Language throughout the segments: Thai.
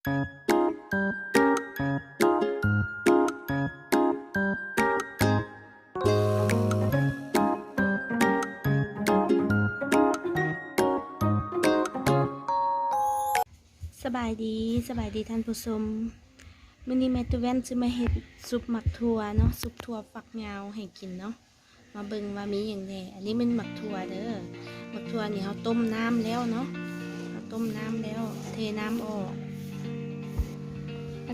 สบายดีสบายดีท่านผู้ชมมื้อนี้แม่ตุแว่นจะมาเฮ็ดซุปหมักถั่วเนาะซุปถั่วฝักยาวให้กินเนาะมาเบิ่งว่ามีอย่างแน่อันนี้มันหมักถั่วเด้อหมักถั่วนี่เฮาต้มน้ำแล้วเนาะเราต้มน้ำแล้ว เทน้ำออก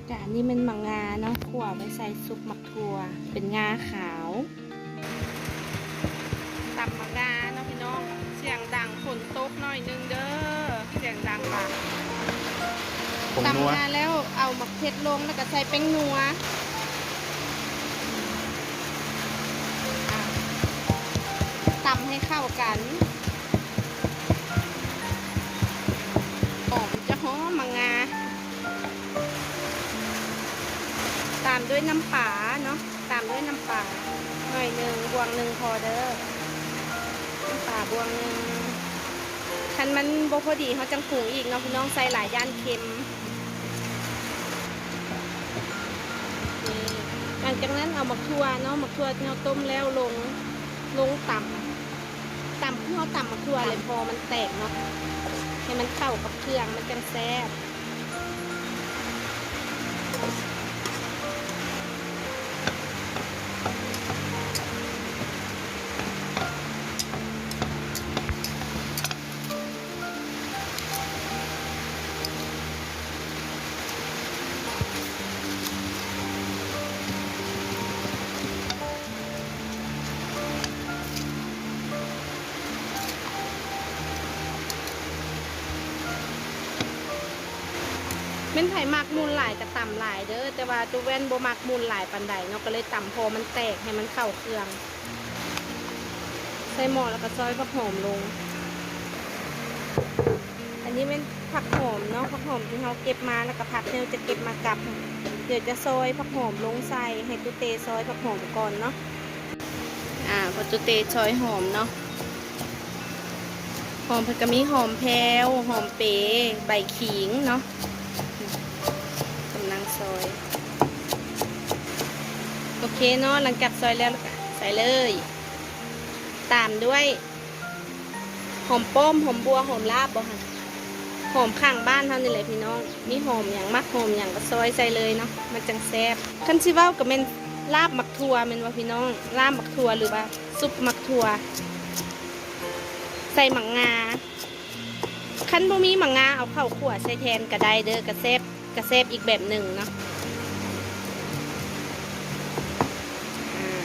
อากาศนี่มันหมักงาเนาะขั่วไว้ใส่ซุปหมักถั่ว เป็นงาขาวตำหมักงาเนาะพี่น้อง เสียงดังฝนตกหน่อยนึงเด้อ เสียงดังปะผงนัวตำมาแล้วเอาหมักเผ็ดลงแล้วก็ใส่แป้งนัวอะตำให้เข้ากันามด้วยน้ำปลาเนาะตามด้วยน้ำปลาหน่อยหนึ่งบวงหนึ่งพอเด้อน้ำปลาบวงหนึ่งคันมันบ่พอดีเขาจังปรุงอีกเนาะพี่น้องใส่หลายย่านเค็มหลังจากนั้นเอาหมักทั่วเนาะหมักทั่วที่เราต้มแล้วลงลงต่ำต่ำเพื่อเราต่ำหมักทั่วเลยพอมันแตกเนาะให้มันเข้ากับเครื่องมันจังแซ่บ เป็นไผ่มักมูลหลายกับต่ำหลายเด้อแต่ว่าตัวแว่นบ่มักมูลหลายปันใดเนาะก็เลยต่ำพอมันแตกให้มันเข้าเครื่อง ใส่หม้อแล้วก็ซอยผักหอมลง อันนี้เป็นผักหอมเนาะผักหอมที่เราเก็บมาแล้วก็ผักที่เราจะเก็บมากับ เดี๋ยวจะซอยผักหอมลงใส่ให้ตุเตซอยผักหอมก่อนเนาะอ่าพอตุเตซอยหอมเนาะหอมเพิ่นก็มีหอมแพรวหอมเปรย์ใบขิงเนาะ ซอย โอเคเนาะหลังจากซอยแล้วใส่เลย ตามด้วย หอมป้อมหอมบัวหอมลาบบ่ค่ะหอมข้างบ้านเท่านี้แหละพี่น้องมีหอมอย่างมักหอมอย่างก็ซอยใส่เลยเนาะมันจังแซ่บคันชิเว้าก็เป็นลาบหมักถั่วแม่นว่าพี่น้องลาบหมักถั่วหรือว่าซุปหมักถั่วใส่หมังงาคันบ่มีหมังงาเอาเข้าวขั่วใส่แทนก็ได้เด้อกระแซบ กระแซบอีกแบบหนึ่งเนาะอ่า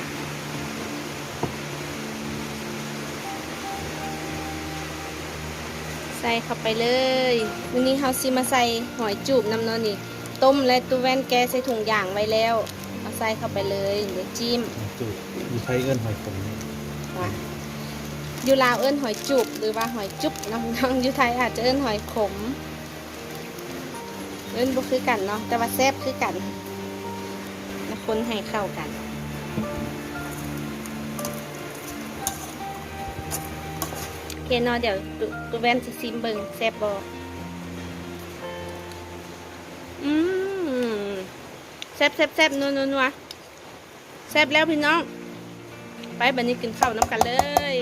ใส่เข้าไปเลยวันนี้เขาซิมาใส่หอยจูบน้ำเนอนนี่ ต้มและตูแว่นแกใส่ถุงย่างไว้แล้ว เอาใส่เข้าไปเลยเดี๋ยวจิ้มจูบมีไทยเอิ้นหอยขมนี่ว่ะอยู่ลาวเอิ้นหอยจูบหรือว่าหอยจุบน้องน้องอยู่ไทยอาจจะเอิ้นหอยขม เอิ้นบ่คือกันเนาะแต่ว่าแซ่บคือกันแล้วคนให้เข้ากันโอเคเนาะเดี๋ยวตุตุแว่นจะซิมเบิงแซ่บบ่อืมแซ่บแซ่บแซ่บนัวนัวนัวแซ่บแล้วพี่น้อง ไปบันนี้กินข้าวน้ำกันเลย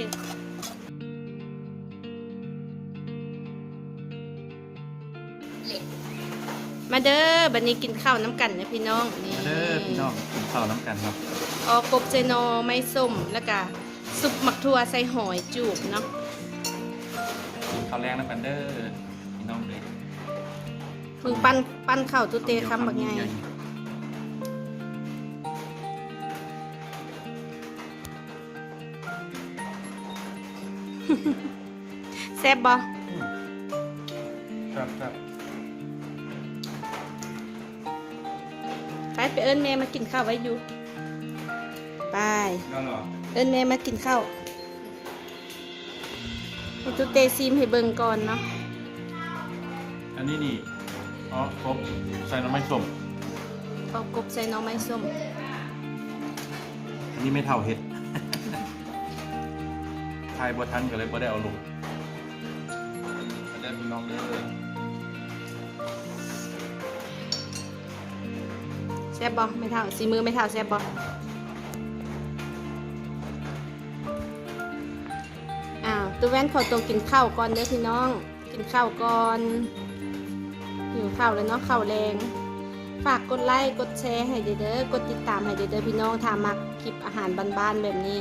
มาเด้อบันนี้กินข้าวน้ำกันนะพี่น้องนี่มาเด้อพี่น้องกินข้าวน้ำกันครับออกกบเจโนอไม่ส้มแล้วก็ซุปหมักทั่วใส่หอยจูบเนาะกินข้าวแรงน้ำกันเด้อพี่น้องเลยเพิ่งปั้นปั้นข้าวตุเตคำบักไงแซ่บบ่ครับครับ ไปไปเอิ้นแม่มากินข้าวไว้อยู่ไปก็หรอเอิ้นแม่มากินข้าวให้ตุเตซีมให้เบิ่งก่อนเนาะอันนี้นี่อ๋อครบใส่น้ำมันส้มเอากบใส่หน่อไม้ส้มอันนี้ไม่เท่าเห็ดทายบัทันก็เลยบ่ได้เอาลงมาเด้อพี่น้องเด้อ แซ่บบ่ไม่เท่าสีมือไม่เท่าแซ่บบ่อ้าวตัวแว่นขอตัวกินข้าวก่อนเด้อพี่น้อง กินข้าวก่อนหิวข้าวแล้วเนาะข้าวแรงฝากกดไลค์กดแชร์ให้เด้อ กดติดตามให้เด้อพี่น้องถ้ามักคลิปอาหารบ้านๆแบบนี้